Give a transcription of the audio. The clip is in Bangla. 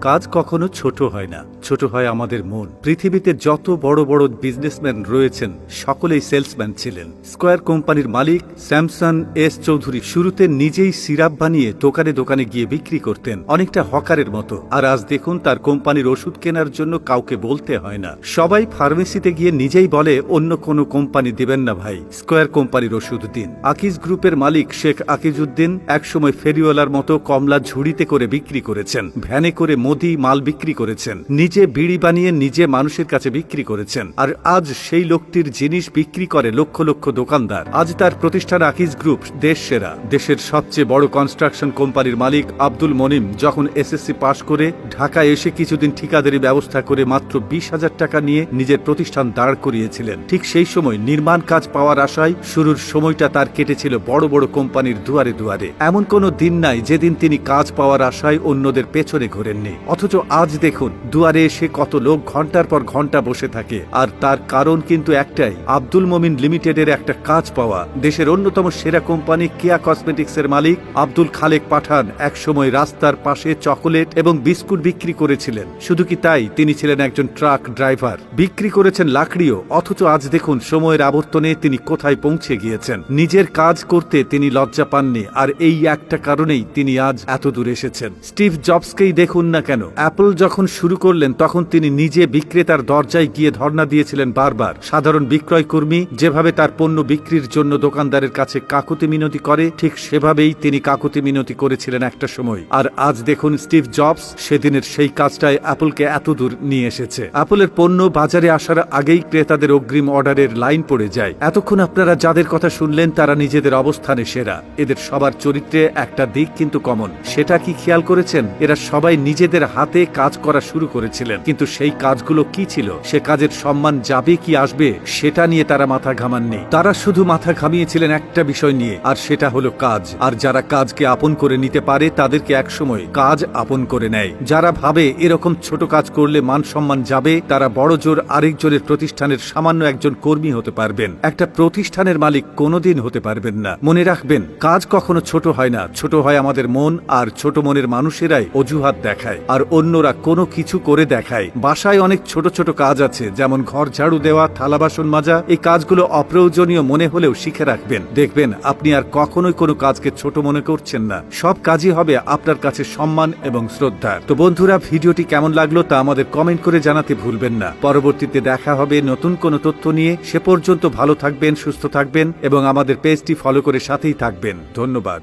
কাজ কখনো ছোট হয় না। ছোট হয় আমাদের মন। পৃথিবীতে যত বড় বড় বিজনেসম্যান রয়েছেন, সকলেই সেলসম্যান ছিলেন। স্কয়ার কোম্পানির মালিক স্যামসন এস চৌধুরী শুরুতে নিজেই সিরাপ বানিয়ে দোকানে দোকানে গিয়ে বিক্রি করতেন, অনেকটা হকারের মতো। আর আজ দেখুন তার কোম্পানির ওষুধ কেনার জন্য কাউকে বলতে হয় না। সবাই ফার্মেসিতে গিয়ে নিজেই বলে, অন্য কোনো কোম্পানি দিবেন না ভাই। স্কয়ার কোম্পানির ওষুধ দিন। আকিজ গ্রুপের মালিক শেখ আকিজউদ্দিন একসময় ফেরিওয়ালার মতো কমলা ঝুড়িতে করে বিক্রি করেছেন। ভ্যানে করে মোদি মাল বিক্রি করেছেন, নিজে বিড়ি বানিয়ে নিজে মানুষের কাছে বিক্রি করেছেন, আর আজ সেই লোকটির জিনিস বিক্রি করে লক্ষ লক্ষ দোকানদার। আজ তার প্রতিষ্ঠান আকিজ গ্রুপ, দেশ সেরা। দেশের সবচেয়ে বড় কনস্ট্রাকশন কোম্পানির মালিক আব্দুল মনিম যখন এসএসসি পাশ করে ঢাকায় এসে কিছুদিন ঠিকাদারি ব্যবস্থা করে মাত্র বিশ হাজার টাকা নিয়ে নিজের প্রতিষ্ঠান দাঁড় করিয়েছিলেন, ঠিক সেই সময় নির্মাণ কাজ পাওয়ার আশায় শুরুর সময়টা তার কেটেছিল বড় বড় কোম্পানির দুয়ারে দুয়ারে। এমন কোনো দিন নাই যেদিন তিনি কাজ পাওয়ার আশায় অন্যদের পেছনে ঘোরেননি। অথচ আজ দেখুন, দুয়ারে এসে কত লোক ঘণ্টার পর ঘণ্টা বসে থাকে। আর তার কারণ কিন্তু একটাই, আব্দুল মমিন লিমিটেডের একটা কাজ পাওয়া। দেশের অন্যতম সেরা কোম্পানি কেয়া কসমেটিক্সের মালিক আব্দুল খালেক পাঠান একসময় রাস্তার পাশে চকোলেট এবং বিস্কুট বিক্রি করেছিলেন। শুধু কি তাই, তিনি ছিলেন একজন ট্রাক ড্রাইভার। বিক্রি করেছেন লাকড়িও, অথচ আজ দেখুন, সময়ের আবর্তনে তিনি কোথায় পৌঁছে গিয়েছেন। নিজের কাজ করতে তিনি লজ্জা পাননি, আর এই একটা কারণেই তিনি আজ এত দূর এসেছেন। স্টিভ জবসকেই দেখুন না কেন? অ্যাপল যখন শুরু করলেন, তখন তিনি নিজে বিক্রেতার দরজায় গিয়ে ধর্ণা দিয়েছিলেন বারবার। সাধারণ বিক্রয় কর্মী যেভাবে তার পণ্য বিক্রির জন্য দোকানদারের কাছে কাকুতি মিনতি করে, ঠিক সেভাবেই তিনি কাকুতি মিনতি করেছিলেন একটা সময়। আর আজ দেখুন স্টিভ জবস সেদিনের সেই কাজটায় অ্যাপলকে এত দূর নিয়ে এসেছে। অ্যাপলের পণ্য বাজারে আসার আগেই ক্রেতাদের অগ্রিম অর্ডারের লাইন পড়ে যায়। এতক্ষণ আপনারা যাদের কথা শুনলেন, তারা নিজেদের অবস্থানে সেরা। এদের সবার চরিত্রে একটা দিক কিন্তু কমন। সেটা কি খেয়াল করেছেন? এরা সবাই নিজেদের হাতে কাজ করা শুরু করেছিলেন। কিন্তু সেই কাজগুলো কি ছিল? সে কাজের সম্মান যাবে কি আসবে, সেটা নিয়ে তারা মাথা ঘামাননি। তারা শুধু মাথা ঘামিয়েছিলেন একটা বিষয় নিয়ে, আর সেটা হলো কাজ। আর যারা কাজকে আপন করে নিতে পারে, তাদেরকে একসময় কাজ আপন করে নেয়। যারা ভাবে এরকম ছোট কাজ করলে মান সম্মান যাবে, তারা বড় জোর আরেকজনের প্রতিষ্ঠানের সামান্য একজন কর্মী হতে পারবেন। একটা প্রতিষ্ঠানের মালিক কোনোদিন হতে পারবেন না। মনে রাখবেন, কাজ কখনো ছোট হয় না। ছোট হয় আমাদের মন, আর ছোট মনের মানুষেরাই অজুহাত দেখায়। আর অন্যরা কোনো কিছু করে দেখায়। বাসায় অনেক ছোট ছোট কাজ আছে, যেমন ঘর ঝাড়ু দেওয়া, থালা বাসন মাজা। এই কাজগুলো অপ্রয়োজনীয় মনে হলেও শিখে রাখবেন। দেখবেন আপনি আর কখনোই কোনো কাজকে ছোট মনে করছেন না। সব কাজই হবে আপনার কাছে সম্মান এবং শ্রদ্ধা। তো বন্ধুরা, ভিডিওটি কেমন লাগল তা আমাদের কমেন্ট করে জানাতে ভুলবেন না। পরবর্তীতে দেখা হবে নতুন কোনো তথ্য নিয়ে। সে পর্যন্ত ভালো থাকবেন, সুস্থ থাকবেন এবং আমাদের পেজটি ফলো করে সাথেই থাকবেন। ধন্যবাদ।